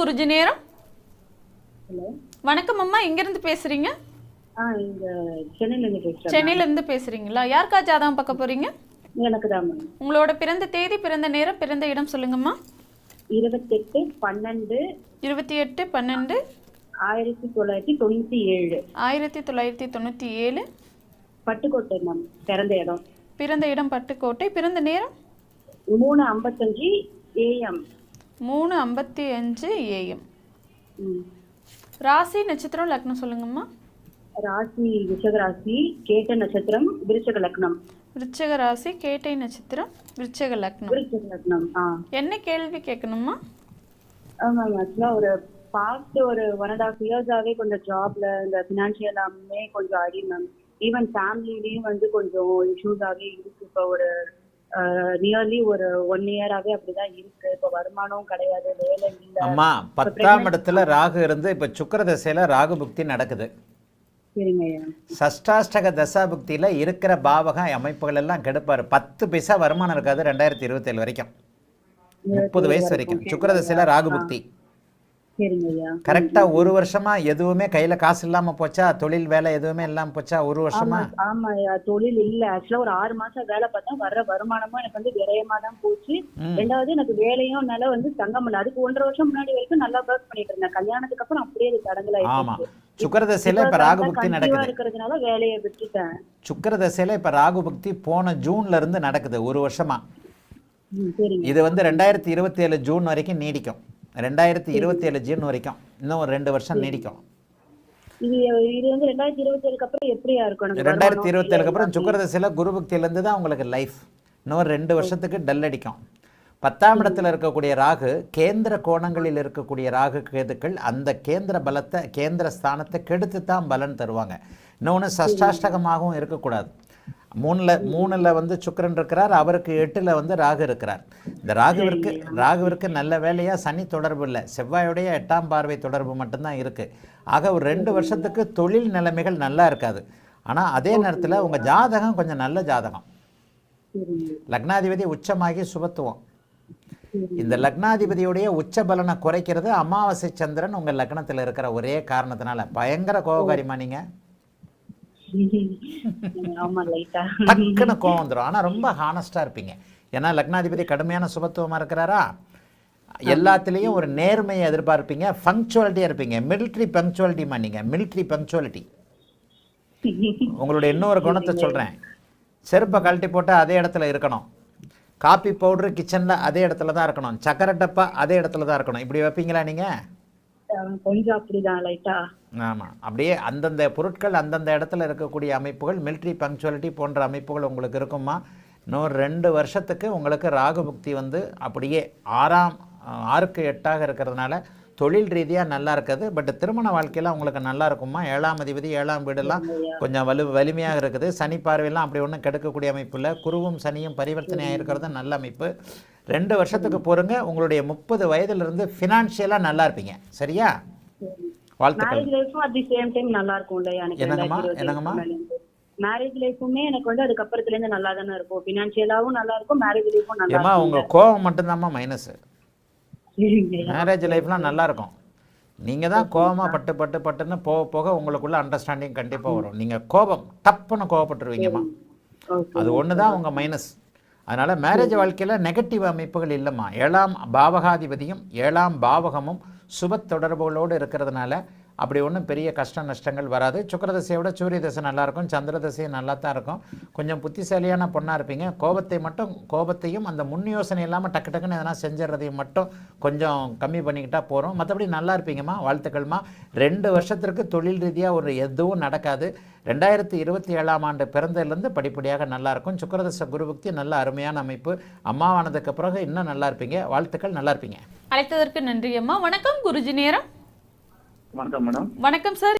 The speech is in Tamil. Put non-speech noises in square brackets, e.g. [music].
குருஜி நேரம். வணக்கம் அம்மா பேசுறீங்க? சென்னையில இருந்து பேசுறேன் சென்னையில இருந்து பேசுறீங்களா? யாருக்கா ஜாதகம் பார்க்க போறீங்க? உங்களோட பிறந்த தேதி பிறந்த நேரம் பிறந்த இடம் சொல்லுங்கம்மா. இருபத்தெட்டு பன்னெண்டு இருபத்தி எட்டு பன்னெண்டு ஆயிரத்தி தொள்ளாயிரத்தி தொண்ணூத்தி ஏழு. ஆயிரத்தி தொள்ளாயிரத்தி தொண்ணூற்றி ஏழு. பட்டுக்கோட்டை மேம் பிறந்த இடம். பிறந்த இடம் பட்டுக்கோட்டை. பிறந்த நேரம்? மூணு ஐம்பத்தஞ்சு ஏஎம் மூணு ஐம்பத்தி அஞ்சு ஏஎம் ராசி நட்சத்திரம் லக்னம் சொல்லுங்கம்மா. ராசி விஷக ராசி கேட்ட நட்சத்திரம் விருச்சக லக்னம். விருச்சக ராசி கேட்டை நட்சத்திரம் விருச்சக லக்னம். விருச்சக லக்னம் என்ன கேள்வி கேட்கணுமா ஆமாம் ஆக்சுவலா ஒரு பாஸ்ட் ஒரு ஒன் அண்ட் ஹாஃப் இயர்ஸாவே கொஞ்சம் ஜாப்ல இந்த ஃபினான்ஷியலாமே கொஞ்சம் அடி மேம் ஈவன் ஃபேமிலிலையும் வந்து கொஞ்சம் இஷ்யூஸாவே இருக்கு. இப்போ ஒரு நியர்லி ஒரு ஒன் இயராவே அப்படிதான் இருக்கு. இப்போ வருமானம் கிடையாது வேலை இல்ல. அம்மா பத்தாம் இடத்துல ராகு இருந்து இப்போ சுக்கிர தசையில ராகு புக்தி நடக்குது. சஷ்டாஷ்டக தசா புக்தியில இருக்கிற பாவக அமைப்புகள் எல்லாம் கெடுப்பாரு. பத்து பைசா வருமானம் இருக்காது ரெண்டாயிரத்தி இருபத்தேழு வரைக்கும். முப்பது வயசு வரைக்கும். சுக்கிர தசையில ராகு புக்தி. கரெக்டா ஒரு வருஷமா எதுவுமே கையில காசு இல்லாம போச்சா? தொழில் வேலை எதுவுமே இல்லாம போச்சா? ஒரு வருஷமா? ஆமா தொழில் இல்ல. ஆக்சுவலா ஒரு ஆறு மாசம் வேலை பார்த்தா வர்ற வருமானமும் எனக்கு வந்து விரயமா தான் போச்சு. ரெண்டாவது எனக்கு வேலையும் என்னால வந்து தங்க முடியல. அதுக்கு ஒன்றரை வருஷம் முன்னாடி வரைக்கும் நல்லா ஒர்க் பண்ணிட்டு இருந்தேன். கல்யாணத்துக்கு அப்புறம் அப்படியே இது தடங்கல் ஆமா. சுக்கிர தசையில இப்ப ராகு புக்தி நடக்குது. இருக்கிறதுனால வேலையை விட்டுட்டேன். சுக்கிர தசையில இப்ப ராகு புக்தி போன ஜூன்ல இருந்து நடக்குது. ஒரு வருஷமா. இது வந்து ரெண்டாயிரத்தி இருபத்தி ஏழு ஜூன் வரைக்கும் நீடிக்கும். ரெண்டாயிரத்தி இருபத்தி ஏழு ஜூன் வரைக்கும். இன்னும் ஒரு ரெண்டு வருஷம் நீடிக்கும். ரெண்டாயிரத்தி இருபத்தி ஏழுக்கு அப்புறம்? சுக்கரதசையில் குரு பக்தியிலேருந்து தான் உங்களுக்கு லைஃப் இன்னும் ரெண்டு வருஷத்துக்கு டல் அடிக்கும். பத்தாம் இடத்துல இருக்கக்கூடிய ராகு கேந்திர கோணங்களில் இருக்கக்கூடிய ராகு கேதுக்கள் அந்த கேந்திர பலத்தை கேந்திர ஸ்தானத்தை கெடுத்து தான் பலன் தருவாங்க. இன்னொன்று சஷ்டாஷ்டகமாகவும் இருக்கக்கூடாது. மூணில் மூணில் வந்து சுக்கிரன் இருக்கிறார் அவருக்கு எட்டில் வந்து ராகு இருக்கிறார். இந்த ராகுவிற்கு ராகுவிற்கு நல்ல வேலையாக சனி தொடர்பு இல்லை. செவ்வாயுடைய எட்டாம் பார்வை தொடர்பு மட்டும்தான் இருக்குது ஆக ஒரு ரெண்டு வருஷத்துக்கு தொழில் நிலைமைகள் நல்லா இருக்காது. ஆனால் அதே நேரத்தில் உங்கள் ஜாதகம் கொஞ்சம் நல்ல ஜாதகம். லக்னாதிபதி உச்சமாகி சுபத்துவம். இந்த லக்னாதிபதியுடைய உச்ச பலனை குறைக்கிறது அமாவாசை சந்திரன் உங்கள் லக்னத்தில் இருக்கிற ஒரே காரணத்தினால. பயங்கர கோபகாரிமா நீங்கள் [laughs] டக்குன்னு கோவம் வந்துடும் ஆனால் ரொம்ப ஹானஸ்டாக இருப்பீங்க. ஏன்னா லக்னாதிபதி கடுமையான சுபத்துவமாக இருக்கிறாரா எல்லாத்துலேயும் ஒரு நேர்மையை எதிர்பார்ப்பீங்க. பங்க்சுவாலிட்டியாக இருப்பீங்க. மிலிட்ரி பங்க்சுவாலிட்டிமா நீங்கள் மிலிட்ரி பங்க்சுவாலிட்டி உங்களுடைய இன்னொரு குணத்தை சொல்கிறேன் செருப்பை கழட்டி போட்டு அதே இடத்துல இருக்கணும். காப்பி பவுட்ரு கிச்சனில் அதே இடத்துல தான் இருக்கணும். சக்கரை டப்பா அதே இடத்துல தான் இருக்கணும். இப்படி வைப்பீங்களா நீங்கள் கொஞ்சம் அப்படிதான் லைட்டா ஆமாம் அப்படியே அந்தந்த பொருட்கள் அந்தந்த இடத்துல இருக்கக்கூடிய அமைப்புகள் மிலிட்ரி பங்க்சுவாலிட்டி போன்ற அமைப்புகள் உங்களுக்கு இருக்குமா? இன்னும் ரெண்டு வருஷத்துக்கு உங்களுக்கு ராகு புக்தி வந்து அப்படியே ஆறாம் ஆறுக்கு எட்டாக இருக்கிறதுனால தொழில் ரீதியாக நல்லா இருக்குது. பட் திருமண வாழ்க்கையில் உங்களுக்கு நல்லா இருக்குமா? ஏழாம் அதிபதி ஏழாம் வீடெல்லாம் கொஞ்சம் வலு வலிமையாக இருக்குது. சனி பார்வையெல்லாம் அப்படி ஒன்றும் கெடுக்கக்கூடிய அமைப்பு இல்லை. குருவும் சனியும் பரிவர்த்தனையாக இருக்கிறது நல்ல அமைப்பு. ரெண்டு வருஷத்துக்கு பொறுங்க உங்களுடைய முப்பது வயதிலிருந்து ஃபினான்ஷியலாக நல்லா இருப்பீங்க. சரியா? வாழ்த்துக்கள். நல்லா இருக்கும் இல்லையா? மேரேஜ் லைஃபுமே எனக்கு வந்து அதுக்கப்புறத்துல இருந்து நல்லா தானே இருக்கும். பினான்சியலாவும் நல்லா இருக்கும் மேரேஜ் லைஃபும் நல்லா இருக்கும். உங்கள் கோபம் மட்டும்தாம்மா மைனஸ் சரிங்க ஐயா. மேரேஜ் லைஃப்லாம் நல்லா இருக்கும். நீங்கள் தான் கோபமாக பட்டு பட்டு பட்டுன்னு போக போக உங்களுக்குள்ள அண்டர்ஸ்டாண்டிங் கண்டிப்பாக வரும். நீங்கள் கோபம் டப்புன்னு கோபப்பட்டுருவீங்கம்மா அது ஒன்று தான் உங்கள் மைனஸ் அதனால் மேரேஜ் வாழ்க்கையில் நெகட்டிவ் அமைப்புகள் இல்லைம்மா. ஏழாம் பாவகாதிபதியும் ஏழாம் பாவகமும் சுப தொடர்புகளோடு இருக்கிறதுனால அப்படி ஒன்றும் பெரிய கஷ்ட நஷ்டங்கள் வராது. சுக்கரதசையோட சூரிய தசை நல்லாயிருக்கும் சந்திர தசையும் நல்லா தான் இருக்கும். கொஞ்சம் புத்திசாலியான பொண்ணாக இருப்பீங்க. கோபத்தை மட்டும் கோபத்தையும் அந்த முன் யோசனை இல்லாமல் டக்கு டக்குன்னு எதனா செஞ்சிடறதையும் மட்டும் கொஞ்சம் கம்மி பண்ணிக்கிட்டால் போகிறோம் மற்றபடி நல்லா இருப்பீங்கம்மா வாழ்த்துக்கள்மா. ரெண்டு வருஷத்திற்கு தொழில் ரீதியாக ஒரு எதுவும் நடக்காது. ரெண்டாயிரத்தி இருபத்தி ஏழாம் ஆண்டு பிறந்ததுலேருந்து படிப்படியாக நல்லாயிருக்கும். சுக்கரதச குருபக்தி நல்ல அருமையான அமைப்பு. அம்மாவானதுக்கு பிறகு இன்னும் நல்லா இருப்பீங்க. வாழ்த்துக்கள் நல்லா இருப்பீங்க. அழைத்ததற்கு நன்றி அம்மா. வணக்கம் குருஜி நேரம். வணக்கம் மேடம். வணக்கம் சார்.